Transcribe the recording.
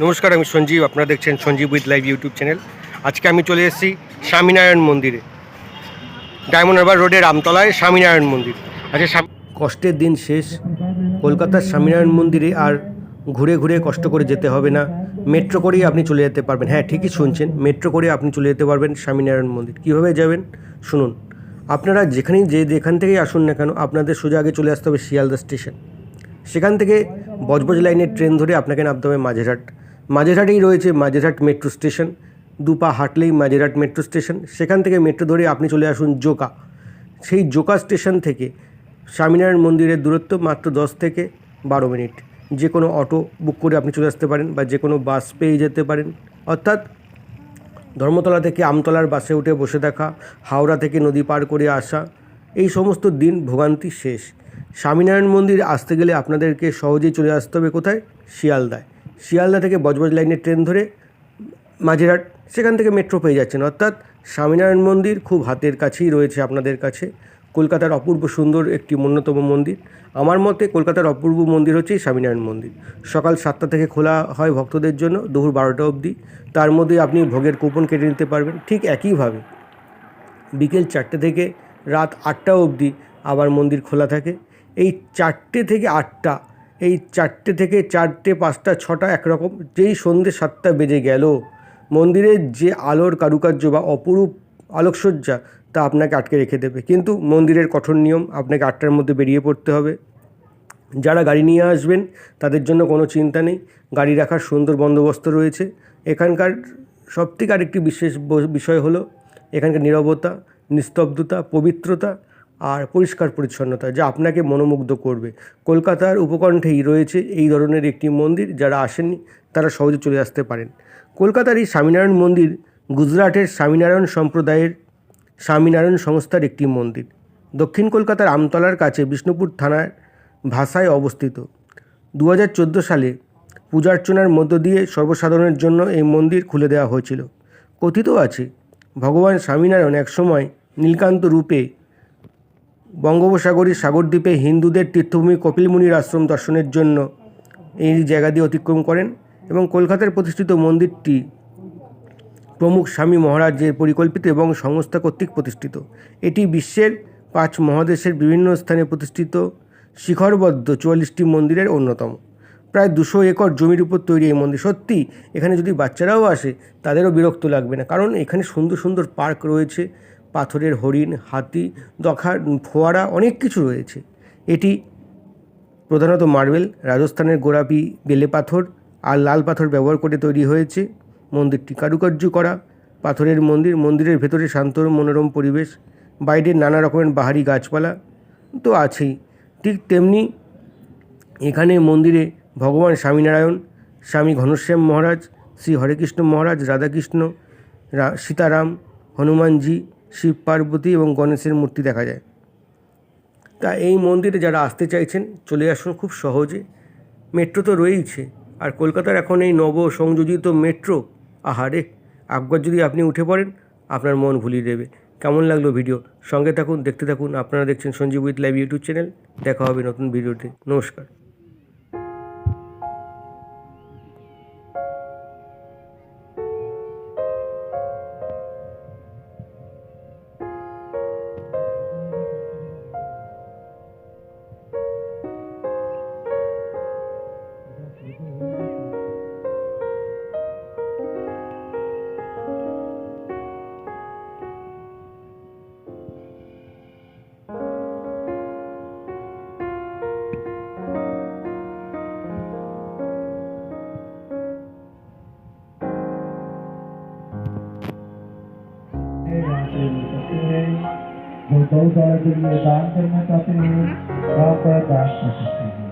নমস্কার, আমি সঞ্জীব। আপনারা দেখছেন Sanjib with live YouTube channel. আজকে আমি চলে এসেছি স্বামীনারায়ণ মন্দিরে। ডায়মন্ড হারবার রোডের আমতলায় স্বামীনারায়ণ মন্দির। আচ্ছা কষ্টের দিন শেষ। কলকাতার স্বামীনারায়ণ মন্দিরে আর ঘুরে ঘুরে কষ্ট করে যেতে হবে না। মেট্রো করেই আপনি চলে যেতে পারবেন। হ্যাঁ ঠিকই শুনছেন। মেট্রো করে আপনি চলে যেতে পারবেন স্বামীনারায়ণ মন্দির। কীভাবে যাবেন? শুনুন। আপনারা যেখানেই যে যেখান থেকেই আসুন না কেন, আপনাদের সোজা আগে চলে আসতে হবে শিয়ালদা স্টেশন। সেখান থেকে বজবজ লাইনের ট্রেন ধরে আপনাকে নামতে হবে মাঝেরহাট। মাঝেরহাটেই রয়েছে মাঝেরহাট মেট্রো স্টেশন। দুপা হাঁটলেই মাঝেরহাট মেট্রো স্টেশন। সেখান থেকে মেট্রো ধরে আপনি চলে আসুন জোকা। সেই জোকা স্টেশন থেকে স্বামীনারায়ণ মন্দিরের দূরত্ব মাত্র দশ থেকে বারো মিনিট। যে কোনো অটো বুক করে আপনি চলে আসতে পারেন বা যে কোনো বাস পেয়ে যেতে পারেন। অর্থাৎ ধর্মতলা থেকে আমতলার বাসে উঠে বসে থাকা হাওড়া থেকে নদী পার করে আসা, এই সমস্ত দিন ভোগান্তি শেষ। স্বামীনারায়ণ মন্দির আসতে গেলে আপনাদেরকে সহজেই চলে আসতে হবে কোথায়? শিয়ালদায়। শিয়ালদা থেকে বজবজ লাইনের ট্রেন ধরে মাঝেরহাট, সেখান থেকে মেট্রো পেয়ে যাচ্ছেন। অর্থাৎ স্বামীনারায়ণ মন্দির খুব হাতের কাছেই রয়েছে আপনাদের কাছে। কলকাতার অপূর্ব সুন্দর একটি অন্যতম মন্দির। আমার মতে কলকাতার অপূর্ব মন্দির হচ্ছে স্বামীনারায়ণ মন্দির। সকাল সাতটা থেকে খোলা হয় ভক্তদের জন্য, দুপুর বারোটা অবধি। তার মধ্যে আপনি ভোগের কুপন কেটে নিতে পারবেন, ঠিক একইভাবে। বিকেল চারটে থেকে রাত আটটা অবধি আবার মন্দির খোলা থাকে। এই চারটে থেকে আটটা এই চারটে থেকে চারটে, পাঁচটা, ছটা একরকম যেই সন্ধ্যে সাতটা বেজে গেল। মন্দিরের যে আলোর কারুকার্য বা অপরূপ আলোকসজ্জা, তা আপনাকে আটকে রেখে দেবে। কিন্তু মন্দিরের কঠোর নিয়ম, আপনাকে আটটার মধ্যে বেরিয়ে পড়তে হবে। যারা গাড়ি নিয়ে আসবেন, তাদের জন্য কোনো চিন্তা নেই। গাড়ি রাখার সুন্দর বন্দোবস্ত রয়েছে। এখানকার সবথেকে আরেকটি বিশেষ বিষয় হলো, এখানকার নীরবতা, নিস্তব্ধতা, পবিত্রতা আর পরিষ্কার পরিচ্ছন্নতা, যা আপনাকে মনোমুগ্ধ করবে। কলকাতার উপকণ্ঠেই রয়েছে এই ধরনের একটি মন্দির, যারা আসেননি তারা সহজে চলে আসতে পারেন। কলকাতার এই স্বামীনারায়ণ মন্দির গুজরাটের স্বামীনারায়ণ সম্প্রদায়ের স্বামীনারায়ণ সংস্থার একটি মন্দির। দক্ষিণ কলকাতার আমতলার কাছে বিষ্ণুপুর থানার ভাষায় অবস্থিত। দু হাজার চোদ্দ সালে পূজার্চনার মধ্য দিয়ে সর্বসাধারণের জন্য এই মন্দির খুলে দেওয়া হয়েছিল। কথিত আছে, ভগবান স্বামীনারায়ণ একসময় নীলকান্ত রূপে বঙ্গোপসাগরীর সাগরদ্বীপে হিন্দুদের তীর্থভূমি কপিলমুনির আশ্রম দর্শনের জন্য এই জায়গা দিয়ে অতিক্রম করেন এবং কলকাতার প্রতিষ্ঠিত মন্দিরটি প্রমুখ স্বামী মহারাজের পরিকল্পিত এবং সংস্থা কর্তৃক প্রতিষ্ঠিত। এটি বিশ্বের পাঁচ মহাদেশের বিভিন্ন স্থানে প্রতিষ্ঠিত শিখরবদ্ধ চুয়াল্লিশটি মন্দিরের অন্যতম। প্রায় দুশো একর জমির উপর তৈরি এই মন্দির। সত্যি, এখানে যদি বাচ্চারাও আসে, তাদেরও বিরক্ত লাগবে না। কারণ এখানে সুন্দর সুন্দর পার্ক রয়েছে পাথরের হরিণ, হাতি, দখার, ফোয়ারা অনেক কিছু রয়েছে। এটি প্রধানত মার্বেল, রাজস্থানের গোলাপি বেলে পাথর আর লাল পাথর ব্যবহার করে তৈরি হয়েছে। মন্দিরটি কারুকার্য করা। পাথরের মন্দির, মন্দিরের ভেতরে শান্ত, মনোরম পরিবেশ, বাইরে নানা রকমের বাহারি গাছপালা তো আছেই। ঠিক তেমনি এখানে মন্দিরে ভগবান স্বামীনারায়ণ, স্বামী ঘনশ্যাম মহারাজ, শ্রী হরেকৃষ্ণ মহারাজ, রাধাকৃষ্ণ সীতারাম, হনুমানজি শিব পার্বতী এবং গণেশের মূর্তি দেখা যায়। তা এই মন্দিরে যারা আসতে চাইছেন, চলে আসুন খুব সহজে। মেট্রো তো রয়েইছে, আর কলকাতার এখন এই নব সংযোজিত মেট্রো, আহারে একবার যদি আপনি উঠে পড়েন, আপনার মন ভুলিয়ে দেবে। কেমন লাগল ভিডিও? সঙ্গে থাকুন, দেখতে থাকুন। আপনারা দেখছেন Sanjib with live YouTube channel. দেখা হবে নতুন ভিডিওতে। নমস্কার। गौशाला के लिए दान करना चाहते हैं। आप दान कर सकते हैं।